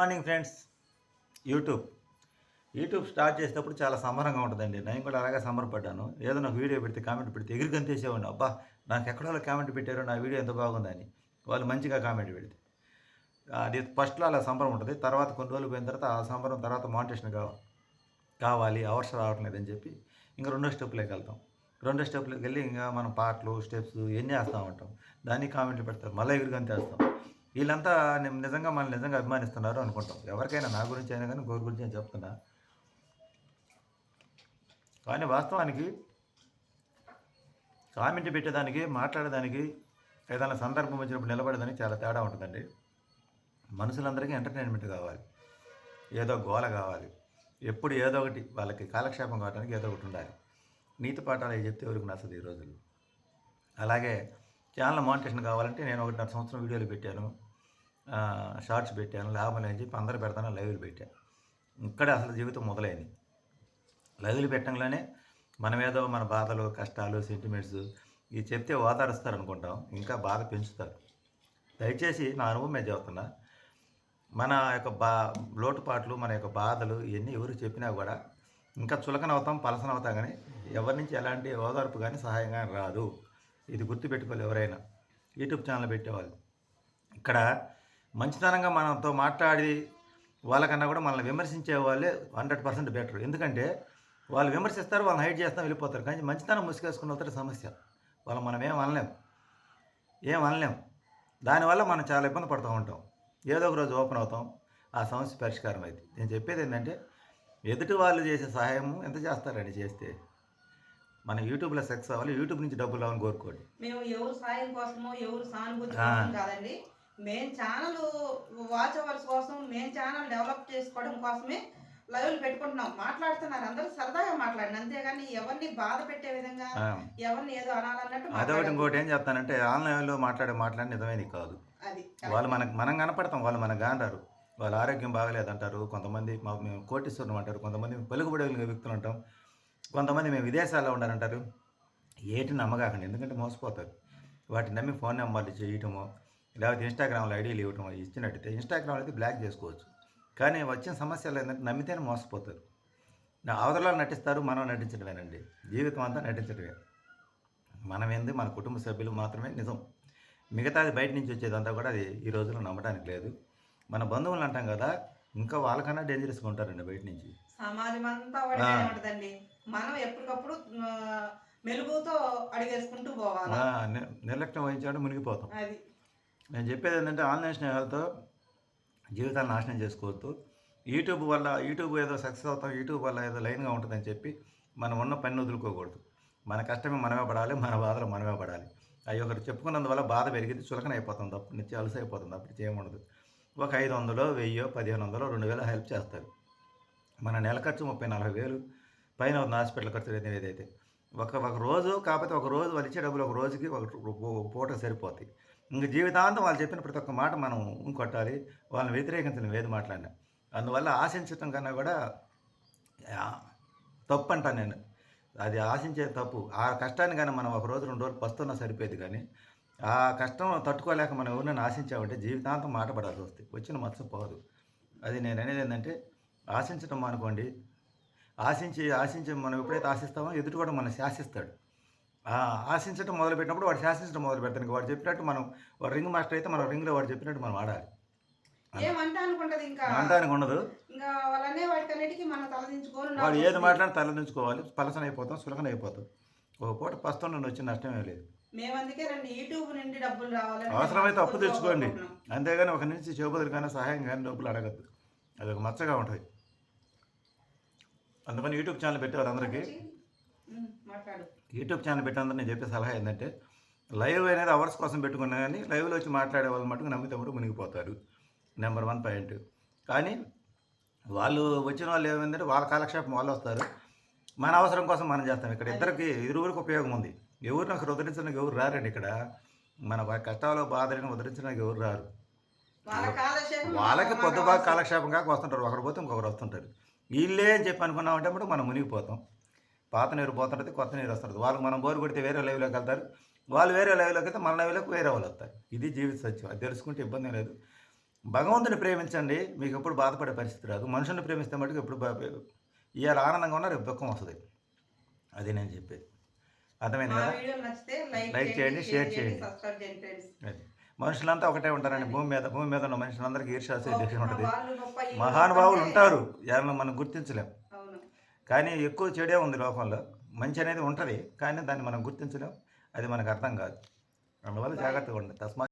Morning friends. YouTube. YouTube start చేసేటప్పుడు చాలా సంబరంగా ఉంటుందండి. నేను కూడా అలాగే సంబరపడ్డాను. ఏదైనా వీడియో పెడితే కామెంట్ పెడితే ఎగిరి గంతేసేవాడిని. అబ్బా నాకు ఎక్కడో కామెంట్ పెట్టారో నా వీడియో ఎంత బాగుందని. వాళ్ళు మంచిగా కామెంట్ పెడితే. అది ఫస్ట్లో అలా సంబరం ఉంటుంది. తర్వాత కొన్ని రోజులు పోయిన తర్వాత ఆ సంబరం తర్వాత మానిటేషన్ కావాలి కావాలి అవర్స్ రావటం లేదని చెప్పి ఇంకా రెండో స్టెప్లోకి వెళ్తాం. రెండో స్టెప్లోకి వెళ్ళి ఇంకా మనం పాటలు స్టెప్స్ ఇవన్నీ వేస్తూ ఉంటాం. దాన్ని కామెంట్లు పెడతారు. మళ్ళీ ఎగురుగంతే వేస్తాం వీళ్ళంతా నేను నిజంగా మనల్ని నిజంగా అభిమానిస్తున్నారు అనుకుంటాం. ఎవరికైనా నా గురించి అయినా కానీ గోరు గురించి నేను చెప్తున్నా. కానీ వాస్తవానికి కామెంట్ పెట్టేదానికి మాట్లాడేదానికి ఏదైనా సందర్భం వచ్చినప్పుడు నిలబడేదానికి చాలా తేడా ఉంటుందండి. మనుషులందరికీ ఎంటర్టైన్మెంట్ కావాలి. ఏదో గోల కావాలి. ఎప్పుడు ఏదో ఒకటి వాళ్ళకి కాలక్షేపం కావడానికి ఏదో ఒకటి ఉండాలి. నీతి పాఠాలు అవి చెప్తే ఎవరికి నచ్చదు ఈ రోజుల్లో. అలాగే ఛానల్ మానిటేషన్ కావాలంటే నేను ఒకటిన్నర సంవత్సరం వీడియోలు పెట్టాను. షార్ట్స్ పెట్టాను లాభం అని చెప్పి అందరు పెడతాను లైవ్లు పెట్టాను ఇక్కడే అసలు జీవితం మొదలైంది. లైవ్లు పెట్టంగానే మన మీద మన బాధలు కష్టాలు సెంటిమెంట్స్ ఇవి చెప్తే ఓదారుస్తారు అనుకుంటాం. ఇంకా బాధ పెంచుతారు. దయచేసి నా అనుభవం మీద చెబుతున్నా మన యొక్క బా లోటుపాట్లు మన యొక్క బాధలు ఇవన్నీ ఎవరు చెప్పినా కూడా ఇంకా చులకన అవుతాం పలసన అవుతాం కానీ ఎవరి నుంచి ఎలాంటి ఓదార్పు కానీ సహాయం కానీ రాదు. ఇది గుర్తుపెట్టుకోవాలి ఎవరైనా. యూట్యూబ్ ఛానల్ పెట్టేవాళ్ళు. ఇక్కడ మంచితనంగా మనతో మాట్లాడి వాళ్ళకన్నా కూడా మనల్ని విమర్శించే వాళ్ళే హండ్రెడ్ పర్సెంట్ బెటర్. ఎందుకంటే వాళ్ళు విమర్శిస్తారు వాళ్ళని హైట్ చేస్తాం వెళ్ళిపోతారు. కానీ మంచితనం ముసుగేసుకున్న అవుతారు సమస్య. వాళ్ళు మనం ఏం అనలేం. ఏం అనలేం. దానివల్ల మనం చాలా ఇబ్బంది పడుతూ ఉంటాం. ఏదో ఒక రోజు ఓపెన్ అవుతాం. ఆ సమస్య పరిష్కారం అయితే నేను చెప్పేది ఏంటంటే ఎదుటి వాళ్ళు చేసే సహాయము ఎంత చేస్తారండి చేస్తే? మన యూట్యూబ్లో సక్సెస్ అవ్వాలి. యూట్యూబ్ నుంచి డబ్బులు రావాలని కోరుకోండి. మేము ఎవరు సాయం కోసమో ఎవరు సానుభూతి. కోసం కాదండి. మేము ఛానల్ వాచ్ అవర్స్ కోసం మేము ఛానల్ డెవలప్ చేసుకోవడం కోసమే లైవ్లు పెట్టుకుంటున్నాం. మాట్లాడుతున్నారు అందరూ సరదాగా మాట్లాడిన అంతేగాని ఎవరిని బాధ పెట్టే విధంగా ఎవరిని ఏదో అనాలన్నట్టు అదొకటి. ఇంకోటి ఏం చెప్తానంటే ఆన్లైన్లో మాట్లాడే మాట్లాడి నిజమైనది కాదు. వాళ్ళు మనకు మనం కనపడతాం వాళ్ళు మనకు కానరారు వాళ్ళ ఆరోగ్యం బాగలేదంటారు. కొంతమంది మేము కోటీశ్వరం అంటారు. కొంతమంది పలుకుబడి వ్యక్తులు అంటాం. కొంతమంది మేము విదేశాల్లో ఉండాలంటారు. ఏటి నమ్మకాకండి. ఎందుకంటే మోసపోతారు. వాటిని నమ్మి ఫోన్ నెంబర్లు చేయటమో లేకపోతే ఇన్స్టాగ్రామ్లో ఐడీలు ఇవ్వటమో ఇచ్చినట్టయితే ఇన్స్టాగ్రామ్లో అయితే బ్లాక్ చేసుకోవచ్చు. కానీ వచ్చిన సమస్యలు ఏంటంటే నమ్మితేనే మోసపోతారు. నా అవతలలో నటిస్తారు మనం నటించడమేనండి జీవితం అంతా నటించడమే మనం ఏంది? మన కుటుంబ సభ్యులు మాత్రమే నిజం. మిగతాది బయట నుంచి వచ్చేదంతా కూడా అది ఈ రోజుల్లో నమ్మడానికి లేదు. మన బంధువులు అంటాం కదా ఇంకా వాళ్ళకన్నా డేంజరస్గా ఉంటారండి బయట నుంచి. సమాజం అంతా. ఉంటదండి మనం ఎప్పటికప్పుడు మెలుగుతో అడిగేసుకుంటూ పోవాలి? నిర్లక్ష్యం వహించాడు మునిగిపోతాం. అది. నేను చెప్పేది ఏంటంటే ఆన్లైన్ స్నేహాలతో జీవితాన్ని నాశనం చేసుకోవద్దు. యూట్యూబ్ వల్ల యూట్యూబ్ ఏదో సక్సెస్ అవుతాం యూట్యూబ్ వల్ల ఏదో లైన్గా ఉంటుందని చెప్పి మనం ఉన్న పని వదులుకోకూడదు. మన కష్టమే మనమే పడాలి మన బాధలు మనమే పడాలి. అవి ఒకరు చెప్పుకున్నందువల్ల బాధ పెరిగింది చులకన అయిపోతుంది అప్పటి నుంచి అలసి అయిపోతుంది అప్పటి నుంచి ఏముండదు ఒక ఐదు వందలో వెయ్యో పదిహేను వందలో రెండు వేలు హెల్ప్ చేస్తారు. మన నెల ఖర్చు ముప్పై నలభై వేలు. పైన ఉన్న హాస్పిటల్ ఖర్చు అనేది ఏదైతే ఒక ఒక రోజు కాకపోతే ఒక రోజు వాళ్ళు ఇచ్చే డబ్బులు ఒక రోజుకి ఒక పూట సరిపోతాయి. ఇంక జీవితాంతం వాళ్ళు చెప్పిన ప్రతి ఒక్క మాట మనం కొట్టాలి. వాళ్ళని వ్యతిరేకించడం ఏది మాట్లాడినా. అందువల్ల ఆశించటం కన్నా కూడా తప్పు అంటాను నేను. అది ఆశించే తప్పు. ఆ కష్టాన్ని కానీ మనం ఒక రోజు రెండు రోజులు పస్తున్నా సరిపోయేది కానీ ఆ కష్టం తట్టుకోలేక మనం ఎవరినైనా ఆశించామంటే జీవితాంతం మాట పడాల్సి వస్తుంది. వచ్చిన మత్స పోదు. అది నేను అనేది ఏంటంటే ఆశించడం అనుకోండి. ఆశించి ఆశించి మనం ఎప్పుడైతే ఆశిస్తామో ఎదుటి కూడా మనం శాసిస్తాడు. ఆశించడం మొదలు పెట్టినప్పుడు వాడు శాసించడం మొదలు పెడతాను వాడు చెప్పినట్టు మనం వాడు రింగ్ మాస్టర్ అయితే మనం రింగ్లో వాడు చెప్పినట్టు మనం ఆడాలి. అంటానికి ఉండదు వాడు ఏది మాట్లాడి తలదించుకోవాలి. పలసన అయిపోతాం సులకన అయిపోతాం ఒక పూట పస్తున్న నుండి వచ్చిన నష్టమే లేదు అవసరమైతే అప్పు తెచ్చుకోండి. అంతేగాని ఒక నుంచి చేపదులు కానీ సహాయం కానీ డబ్బులు అడగద్దు. అది ఒక మచ్చగా ఉంటుంది. అందుకని యూట్యూబ్ ఛానల్ పెట్టే వాళ్ళందరికీ ఉమ్, మాట్లాడు. యూట్యూబ్ ఛానల్ పెట్టేందుకు నేను చెప్పే సలహా ఏంటంటే లైవ్ అనేది అవర్స్ కోసం పెట్టుకున్నా కానీ లైవ్లో వచ్చి మాట్లాడే వాళ్ళు మటుకు నమ్మితే మటుకు మునిగిపోతారు. నెంబర్ వన్ పాయింట్ కానీ వాళ్ళు వచ్చిన వాళ్ళు ఏమైందంటే వాళ్ళ కాలక్షేపం వాళ్ళు వస్తారు. మన అవసరం కోసం మనం చేస్తాం. ఇక్కడ ఇద్దరికి ఇరువురికి ఉపయోగం ఉంది. ఎవరిని ఒకరు ఉద్ధరించడానికి ఎవరు రారండి ఇక్కడ? మన కష్టాలు బాధలను ఉద్ధరించడానికి ఎవరు రారు? వాళ్ళకి మాకు పొద్దు బాగా అవసరం. కాలక్షేపం కాక వస్తుంటారు. ఒకరు పోతే ఇంకొకరు వస్తుంటారు. వీళ్ళే అని చెప్పి అనుకున్నామంటే మనం మునిగిపోతాం. పాత నీరు పోతుంటుంది కొత్త నీరు వస్తుంది వాళ్ళకి మనం బోరు కొడితే వేరే లైవ్లోకి వెళ్తారు. వాళ్ళు వేరే లైవ్లోకి అయితే మన లైవ్లోకి వేరే వాళ్ళు వస్తారు. ఇది జీవిత సత్యం. అది తెలుసుకుంటే ఇబ్బంది లేదు. భగవంతుని ప్రేమించండి మీకు ఎప్పుడు బాధపడే పరిస్థితి రాదు. మనుషుల్ని ప్రేమిస్తే మటుకు ఎప్పుడు ఇవాళ ఆనందంగా ఉన్నా రేపు దుఃఖం వస్తుంది. అది నేను చెప్పేది. అర్థమైంది కదా? లైక్ చేయండి, షేర్ చేయండి. మనుషులంతా ఒకటే ఉంటారండి. భూమి మీద భూమి మీద ఉన్న మనుషులందరికీ ఈర్ష్యాసే దేశం ఉంటుంది. మహానుభావులు ఉంటారు. ఎవరిని మనం గుర్తించలేం. కానీ ఎక్కువ చెడే ఉంది లోకంలో. మంచి అనేది ఉంటుంది కానీ దాన్ని మనం గుర్తించలేం. అది మనకు అర్థం కాదు. అందువల్ల జాగ్రత్తగా ఉండండి. తస్మా